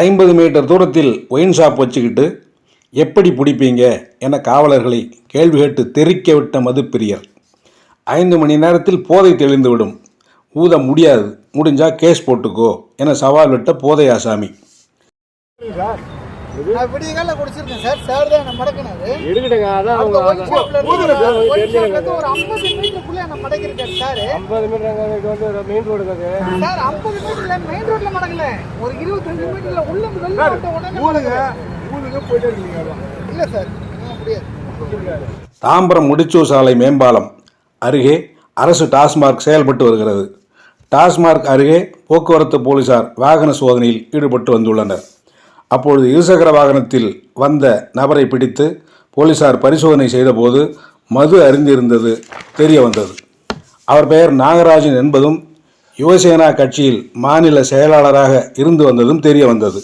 ஐம்பது மீட்டர் தூரத்தில் wine shop வச்சுக்கிட்டு எப்படி பிடிப்பீங்க என காவலர்களை கேள்வி கேட்டு தெறிக்க விட்ட மதுப்பிரியர். ஐந்து மணி நேரத்தில் போதை தெளிந்துவிடும். ஊத முடியாது. முடிஞ்சால் கேஸ் போட்டுக்கோ என சவால் விட்ட போதை ஆசாமி நான் விடிய காலைல குடிச்சிருக்கேன் சார். சார் தான் என்ன மடக்கினாரு. எடுக்கட்டுங்க அதான் அந்த அவங்க ஒயின் ஷாப்ல இருந்து அதான் ஒயின் ஷாப்ல தெரிஞ்சுக்கங்க. இருந்து ஒரு 50 மீட்டருக்குள்ள என்ன மடக்கிருக்காரு சார். ஐம்பது மீட்டர் அங்கே இது வந்து மெயின் ரோடு அது. சார் 50 மீட்டர்ல மெயின் ரோட்ல மடக்கல. ஒரு 25 மீட்டர்ல உள்ள இருந்து வெளில வந்த உடனே மடக்குது. இல்ல சார் ஆ, முடியாது. தாம்பரம் முடிச்சூர் சாலை மேம்பாலம் அருகே அரசு டாஸ்மார்க் செயல்பட்டு வருகிறது. டாஸ்மார்க் அருகே போக்குவரத்து போலீசார் வாகன சோதனையில் ஈடுபட்டு வந்துள்ளனர். அப்பொழுது இருசக்கர வாகனத்தில் வந்த நபரை பிடித்து போலீசார் பரிசோதனை செய்தபோது மது அறிந்திருந்தது தெரிய வந்தது. அவர் பெயர் நாகராஜன் என்பதும் யுவசேனா கட்சியில் மாநில செயலாளராக இருந்து வந்ததும் தெரிய வந்தது.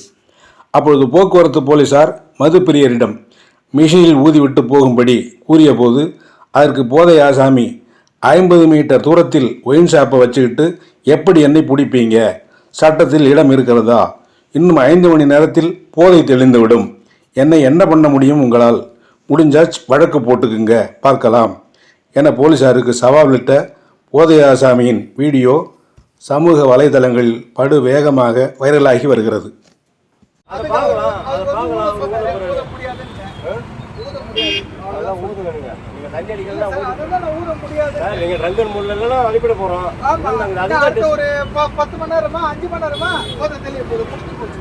அப்பொழுது போக்குவரத்து போலீசார் மது பிரியரிடம் மிஷினில் ஊதிவிட்டு போகும்படி கூறியபோது அதற்கு போதை ஆசாமி ஐம்பது மீட்டர் தூரத்தில் ஒயின் ஷாப்பை வச்சுக்கிட்டு எப்படி என்னை பிடிப்பீங்க? சட்டத்தில் இடம் இருக்கிறதா? இன்னும் ஐந்து மணி நேரத்தில் போதை தெளிந்துவிடும். என்னை என்ன பண்ண முடியும் உங்களால்? முடிஞ்சாச் வழக்கு போட்டுக்குங்க. பார்க்கலாம். என போலீசாருக்கு சவால் விட்ட போதை ஆசாமியின் வீடியோ சமூக வலைதளங்களில் படு வேகமாக வைரலாகி வருகிறது அதை பார்க்கலாம் அதை அது வந்து பார்க்கலாம் ஊத ஊத ஊத ஊத முடியாது அதெல்லாம் ஊதுங்க. நீங்க தண்ணி அடிக்கலாம் ஊத முடியாது. நீங்க ரங்கன் அனுப்பிட போறோம். அடுத்த ஒரு பத்து மணி நேரமா அஞ்சு மணி நேரமா போதை தெளிய போகுது முடிச்சு போச்சு.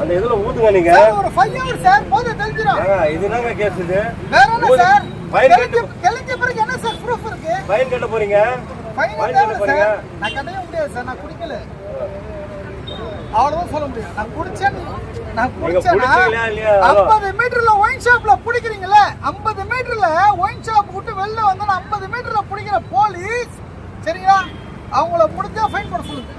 அந்த இதுல ஊதுங்க நீங்க. ஒரு ஃபைவ் ஹவர் சார் போதை தெளிஞ்சிடும் ஏங்க, இதுதாங்க கேஸ் இது. வேற என்ன ஊது. சார்? ஃபைன் கட்டு பிறகு என்ன சார் ப்ரூஃப் இருக்கு? ஃபைன் கட்ட போறீங்க? ஃபைன் கட்ட போறீங்க? நான் கட்டவே முடியாது சார் நான் குடிக்கல. அவ்வளவுதான் சொல்ல முடியும். நான் குடிச்சேன் நான்? அதோ. 50 மீட்டர்ல ஒயின் ஷாப்ல பிடிக்கிறீங்களே 50 மீட்டர்ல ஒயின் ஷாப் விட்டு வெளில வந்து 50 மீட்டர்ல பிடிக்கிற போலீஸ் சரிங்களா? அவங்கள முடிஞ்சா ஃபைன் போட சொல்லுங்க.